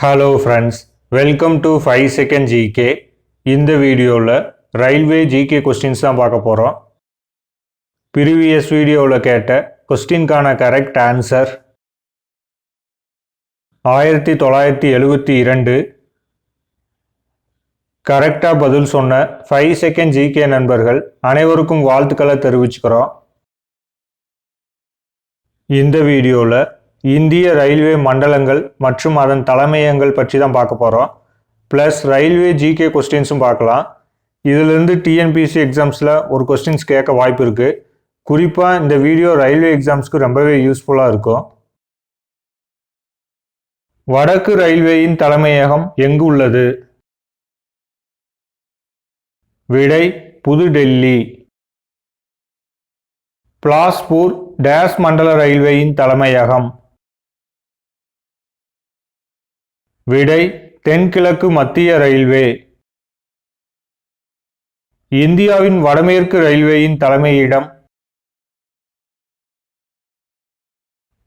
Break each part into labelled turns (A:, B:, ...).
A: Hello friends welcome to five second GK இந்த வீடியோவில் railway GK questions தான் பார்க்க போகிறோம் ப்ரீவியஸ் வீடியோவில் கேட்ட கொஸ்டின்கான கரெக்ட் ஆன்சர் ஆயிரத்தி தொள்ளாயிரத்தி எழுபத்தி இரண்டு. கரெக்டாக பதில் சொன்ன ஃபைவ் செகண்ட் ஜிகே நண்பர்கள் அனைவருக்கும் வாழ்த்துக்களை தெரிவிச்சுக்கிறோம். இந்த வீடியோவில் இந்திய ரயில்வே மண்டலங்கள் மற்றும் அதன் தலைமையகங்கள் பற்றி தான் பார்க்க போகிறோம் ப்ளஸ் ரயில்வே ஜிகே கொஸ்டின்ஸும் பார்க்கலாம். இதிலிருந்து டிஎன்பிசி எக்ஸாம்ஸில் ஒரு கொஸ்டின்ஸ் கேட்க வாய்ப்பு இருக்குது குறிப்பாக இந்த வீடியோ ரயில்வே எக்ஸாம்ஸ்க்கு ரொம்பவே யூஸ்ஃபுல்லாக இருக்கும். வடக்கு ரயில்வேயின் தலைமையகம் எங்கு உள்ளது? விடை புதுடெல்லி. பிளாஸ்பூர் டேஸ் மண்டல ரயில்வேயின் தலைமையகம். விடை தென்கிழக்கு மத்திய ரயில்வே. இந்தியாவின் வடமேற்கு ரயில்வேயின் தலைமையிடம்.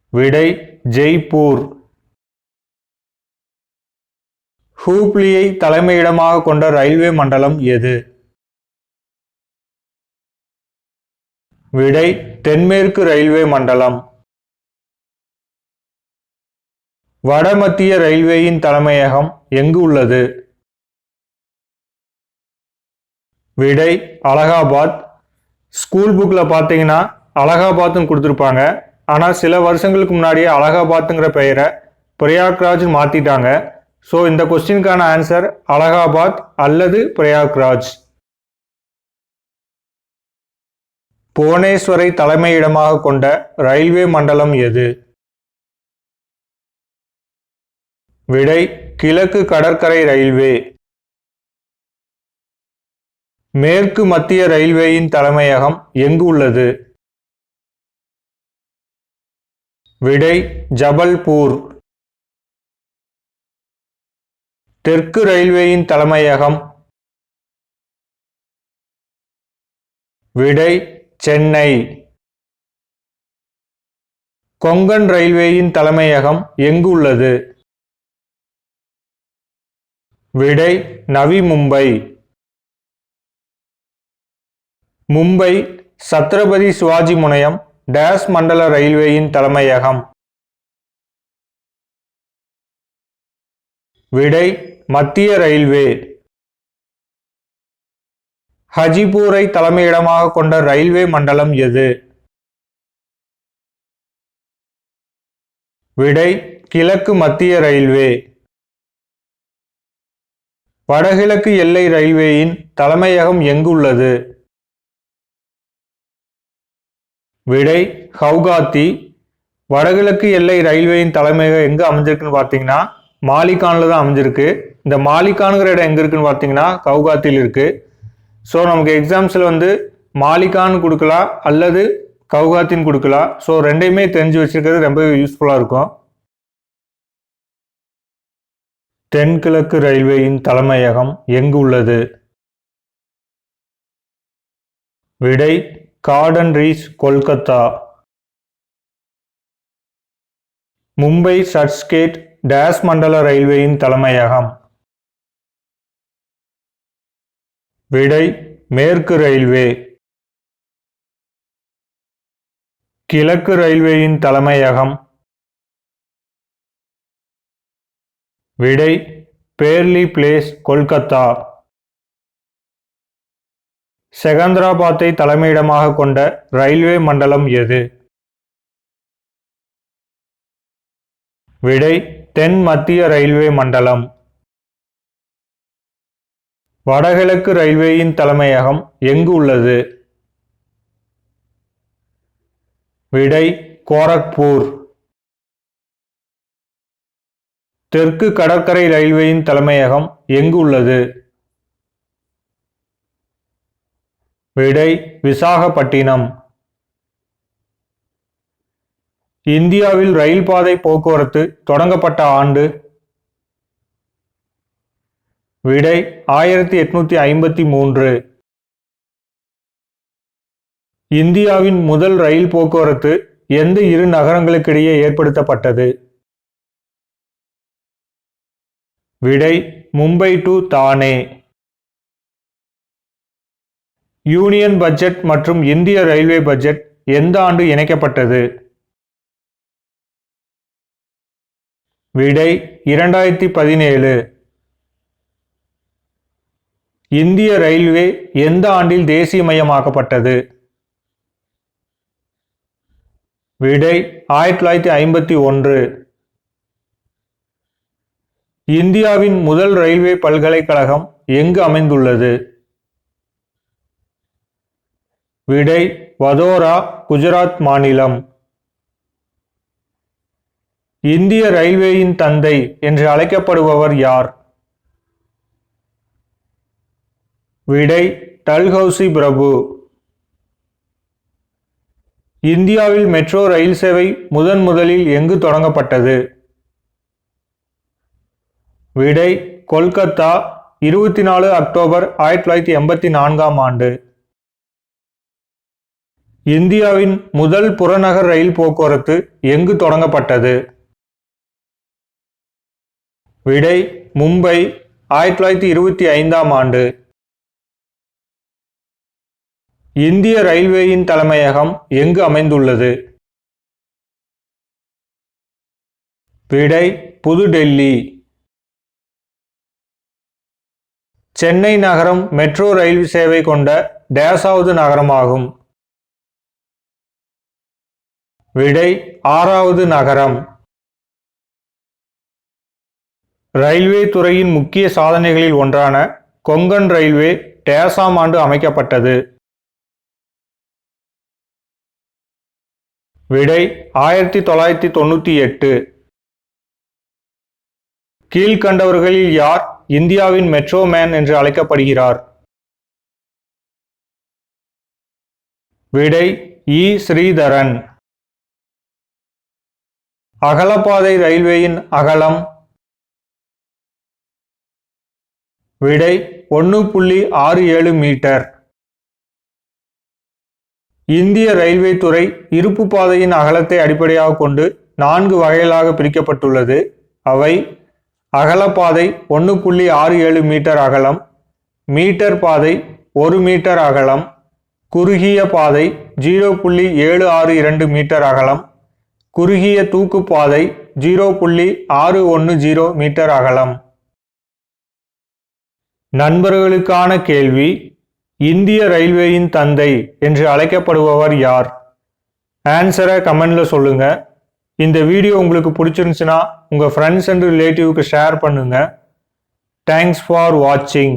A: விடை ஜெய்ப்பூர். ஹூப்ளியை தலைமையிடமாக கொண்ட ரயில்வே மண்டலம் எது? விடை தென்மேற்கு ரயில்வே மண்டலம். வடமத்திய ரயில்வேயின் தலைமையகம் எங்கு உள்ளது? விடை அலகாபாத். ஸ்கூல் புக்கில் பார்த்தீங்கன்னா அலகாபாத்னு கொடுத்துருப்பாங்க. ஆனால் சில வருஷங்களுக்கு முன்னாடியே அலகாபாத்துங்கிற பெயரை பிரயாக்ராஜ் மாற்றிட்டாங்க ஸோ இந்த கொஸ்டினுக்கான ஆன்சர் அலகாபாத் அல்லது பிரயாக்ராஜ். புவனேஸ்வரை தலைமையிடமாக கொண்ட ரயில்வே மண்டலம் எது? விடை கிழக்கு கடற்கரை ரயில்வே. மேற்கு மத்திய ரயில்வேயின் தலைமையகம் எங்கு உள்ளது? விடை ஜபல்பூர். தெற்கு ரயில்வேயின் தலைமையகம். விடை சென்னை. கொங்கன் ரயில்வேயின் தலைமையகம் எங்கு உள்ளது? விடை நவி மும்பை. மும்பை சத்ரபதி சிவாஜி முனையம் டேஸ் மண்டல ரயில்வேயின் தலைமையகம். விடை மத்திய ரயில்வே. ஹஜிபூரை தலைமையிடமாக கொண்ட ரயில்வே மண்டலம் எது? விடை கிழக்கு மத்திய ரயில்வே. வடகிழக்கு எல்லை ரயில்வேயின் தலைமையகம் எங்கு உள்ளது விடை ஹவுகாத்தி. வடகிழக்கு எல்லை ரயில்வேயின் தலைமையகம் எங்கே அமைஞ்சிருக்குன்னு பார்த்தீங்கன்னா மாலிகானில் தான் அமைஞ்சிருக்கு. இந்த மாலிகானுங்கிற இடம் எங்கே இருக்குன்னு பார்த்தீங்கன்னா கவுகாத்தியில் இருக்குது ஸோ நமக்கு எக்ஸாம்ஸில் வந்து மாலிகான் கொடுக்கலாம் அல்லது கவுகாத்தின்னு கொடுக்கலாம். ஸோ ரெண்டையுமே தெரிஞ்சு வச்சுருக்கிறது ரொம்பவே யூஸ்ஃபுல்லாக இருக்கும். தென்கிழக்கு ரயில்வேயின் தலைமையகம் எங்கு உள்ளது விடை கார்டன் ரீச் கொல்கத்தா. மும்பை சர்ச்கேட் டேஸ் மண்டல ரயில்வேயின் தலைமையகம். விடை மேற்கு ரயில்வே. கிழக்கு ரயில்வேயின் தலைமையகம் விடை பேர்லி பிளேஸ் கொல்கத்தா. செகந்திராபாத்தை தலைமையிடமாக கொண்ட ரயில்வே மண்டலம் எது? விடை தென் மத்திய ரயில்வே மண்டலம். வடகிழக்கு ரயில்வேயின் தலைமையகம் எங்கு உள்ளது? விடை கோரக்பூர். தெற்கு கடற்கரை ரயில்வேயின் தலைமையகம் எங்கு உள்ளது? விடை விசாகப்பட்டினம். இந்தியாவில் ரயில் பாதை போக்குவரத்து தொடங்கப்பட்ட ஆண்டு. விடை ஆயிரத்தி எட்நூத்தி ஐம்பத்தி மூன்று. இந்தியாவின் முதல் ரயில் போக்குவரத்து எந்த இரு நகரங்களுக்கிடையே ஏற்படுத்தப்பட்டது? விடை Mumbai to Thane. Union budget மற்றும் இந்திய ரயில்வே பட்ஜெட் எந்த ஆண்டு இணைக்கப்பட்டது? விடை இரண்டாயிரத்தி பதினேழு. இந்திய ரயில்வே எந்த ஆண்டில் தேசியமயமாக்கப்பட்டது விடை ஆயிரத்தி தொள்ளாயிரத்தி ஐம்பத்தி ஒன்று. இந்தியாவின் முதல் ரயில்வே பல்கலைக்கழகம் எங்கு அமைந்துள்ளது? விடை வதோரா குஜராத் மாநிலம். இந்திய ரயில்வேயின் தந்தை என்று அழைக்கப்படுபவர் யார்? விடை டல்ஹவுசி பிரபு. இந்தியாவில் மெட்ரோ ரயில் சேவை முதன் முதலில் எங்கு தொடங்கப்பட்டது? விடை கொல்கத்தா இருபத்தி நாலு அக்டோபர் ஆயிரத்தி தொள்ளாயிரத்தி எண்பத்தி நான்காம் ஆண்டு. இந்தியாவின் முதல் புறநகர் ரயில் போக்குவரத்து எங்கு தொடங்கப்பட்டது? விடை மும்பை ஆயிரத்தி தொள்ளாயிரத்தி இருபத்தி ஐந்தாம் ஆண்டு. இந்திய ரயில்வேயின் தலைமையகம் எங்கு அமைந்துள்ளது? விடை புதுடெல்லி. சென்னை நகரம் மெட்ரோ ரயில் சேவை கொண்ட டேசாவது நகரமாகும். விடை ஆறாவது நகரம். ரயில்வே துறையின் முக்கிய சாதனைகளில் ஒன்றான கொங்கன் ரயில்வே டேசாம் ஆண்டு அமைக்கப்பட்டது. விடை ஆயிரத்தி தொள்ளாயிரத்தி தொண்ணூற்றி எட்டு. கீழ்கண்டவர்களில் யார் இந்தியாவின் மெட்ரோ மேன் என்று அழைக்கப்படுகிறார். விடை இ. ஸ்ரீதரன். அகலப்பாதை ரயில்வேயின் அகலம் விடை ஒன்று புள்ளி ஆறு ஏழு மீட்டர். இந்திய ரயில்வே துறை இருப்பு பாதையின் அகலத்தை அடிப்படையாக கொண்டு நான்கு வகைகளாக பிரிக்கப்பட்டுள்ளது. அவை அகலப்பாதை ஒன்று புள்ளி ஆறு ஏழு மீட்டர் அகலம் மீட்டர் பாதை ஒரு மீட்டர் அகலம் குறுகிய பாதை ஜீரோ புள்ளி ஏழு ஆறு இரண்டு மீட்டர் அகலம் குறுகிய தூக்கு பாதை ஜீரோ புள்ளி ஆறு ஒன்று ஜீரோ மீட்டர் அகலம். நண்பர்களுக்கான கேள்வி இந்திய ரயில்வேயின் தந்தை என்று அழைக்கப்படுபவர் யார்? ஆன்சரை கமெண்டில் சொல்லுங்கள் இந்த வீடியோ உங்களுக்கு பிடிச்சிருந்துச்சுன்னா உங்கள் ஃப்ரெண்ட்ஸ் அண்ட் ரிலேட்டிவ்க்கு ஷேர் பண்ணுங்கள் தேங்க்ஸ் ஃபார் வாட்சிங்